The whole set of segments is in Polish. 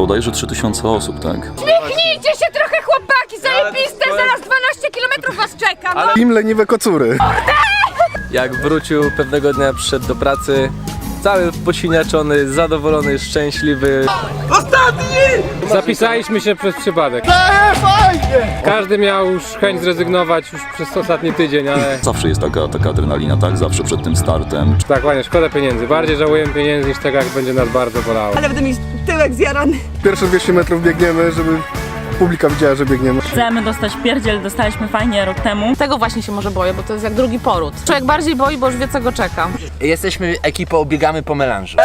bodajże 3000 osób, tak? Śmiechnijcie się trochę chłopaki, zajebiste, zaraz 12 km was czeka, no. Im leniwe kocury. Jak wrócił pewnego dnia, przyszedł do pracy, cały poświniaczony, zadowolony, szczęśliwy. Zapisaliśmy się przez przypadek. Każdy miał już chęć zrezygnować już przez ostatni tydzień, ale Zawsze jest taka, taka adrenalina, tak? Zawsze przed tym startem. tak, ładnie, szkoda pieniędzy. Bardziej żałujemy pieniędzy niż tego, jak będzie nas bardzo bolało. Ale będę mieć tyłek zjarany. Pierwsze 200 metrów biegniemy, żeby publika widziała, że biegniemy. Chcemy dostać pierdziel, dostaliśmy fajnie rok temu. Tego właśnie się może boję, bo to jest jak drugi poród. Człowiek bardziej boi, bo już wie co go czeka. Jesteśmy ekipą, biegamy po melanżu.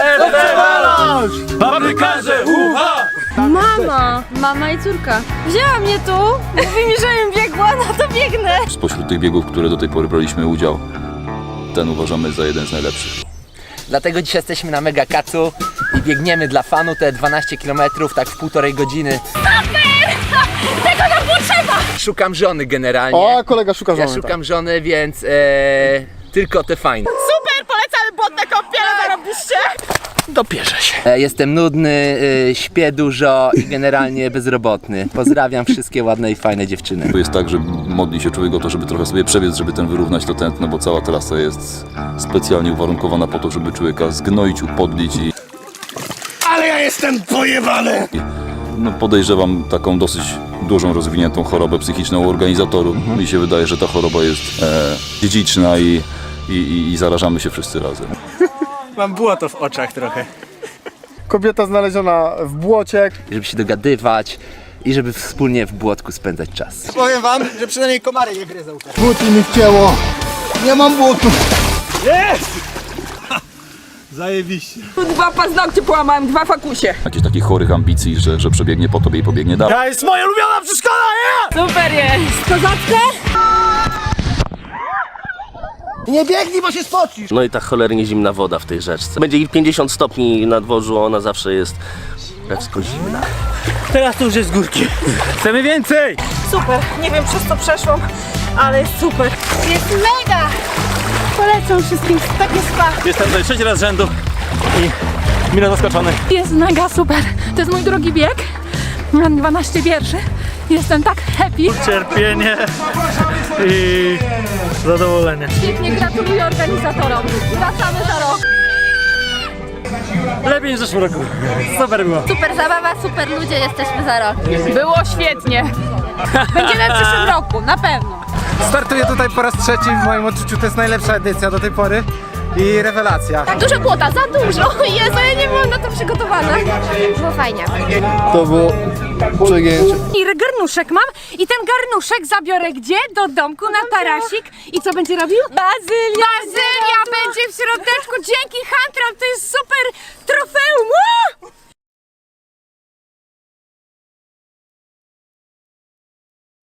Mama, mama i córka. Wzięła mnie tu, mówi mi, żebym biegła, no to biegnę. Spośród tych biegów, które do tej pory braliśmy udział, ten uważamy za jeden z najlepszych. Dlatego dzisiaj jesteśmy na Mega Kacu i biegniemy dla fanu te 12 km, tak w półtorej godziny. Tego nam potrzeba! Szukam żony generalnie. O, kolega szuka ja żony. tak. szukam żony, więc e, tylko te fajne. Dopierzę się. E, jestem nudny, e, śpię dużo i generalnie bezrobotny. Pozdrawiam wszystkie ładne i fajne dziewczyny. To jest tak, że modli się człowiek o to, żeby trochę sobie przebiec, żeby ten wyrównać to tętno, bo cała trasa jest specjalnie uwarunkowana po to, żeby człowieka zgnoić, upodlić i... Ale ja jestem pojebany! No podejrzewam taką dosyć dużą, rozwiniętą chorobę psychiczną u organizatorów. Mi się wydaje, że ta choroba jest e, dziedziczna i, i, i, i zarażamy się wszyscy razem. Mam błoto w oczach trochę. Kobieta znaleziona w błocie. Żeby się dogadywać i żeby wspólnie w błotku spędzać czas. Powiem wam, że przynajmniej komary nie gryzą. Buty mi wcięło. Nie mam butów. Zajebiście. Dwa paznokcie połamałem, dwa fakusie. Jakichś takich chorych ambicji, że, że przebiegnie po tobie i pobiegnie dalej. To jest moja ulubiona przeszkoda, nie? Super jest! Kozackę? Nie biegnij, bo się spocisz. No i ta cholernie zimna woda w tej rzeczce. Będzie ich 50 stopni na dworzu, ona zawsze jest lekko zimna. Teraz to już jest górki. Chcemy więcej. Super, nie wiem przez co przeszłam, ale jest super. Jest mega! Polecam wszystkim, takie spa. Jestem tutaj trzeci raz z rzędu i mile zaskoczony. Jest mega super. To jest mój drugi bieg. Mam 12 wierszy. Jestem tak happy. Cierpienie i zadowolenie. Pięknie gratuluję organizatorom. Wracamy za rok. Lepiej niż w zeszłym roku. Super było. Super zabawa, super ludzie, jesteśmy za rok. Było świetnie. Będziemy w przyszłym roku, na pewno. Startuję tutaj po raz trzeci, w moim odczuciu to jest najlepsza edycja do tej pory i rewelacja. Dużo błota, za dużo. Jezu, ja nie byłam na to przygotowana. Było fajnie. To było przegięcie. I garnuszek mam i ten garnuszek zabiorę gdzie? Do domku na tarasik. I co będzie robił? Bazylia! Bazylia będzie w środeczku. Dzięki Hantram, to jest super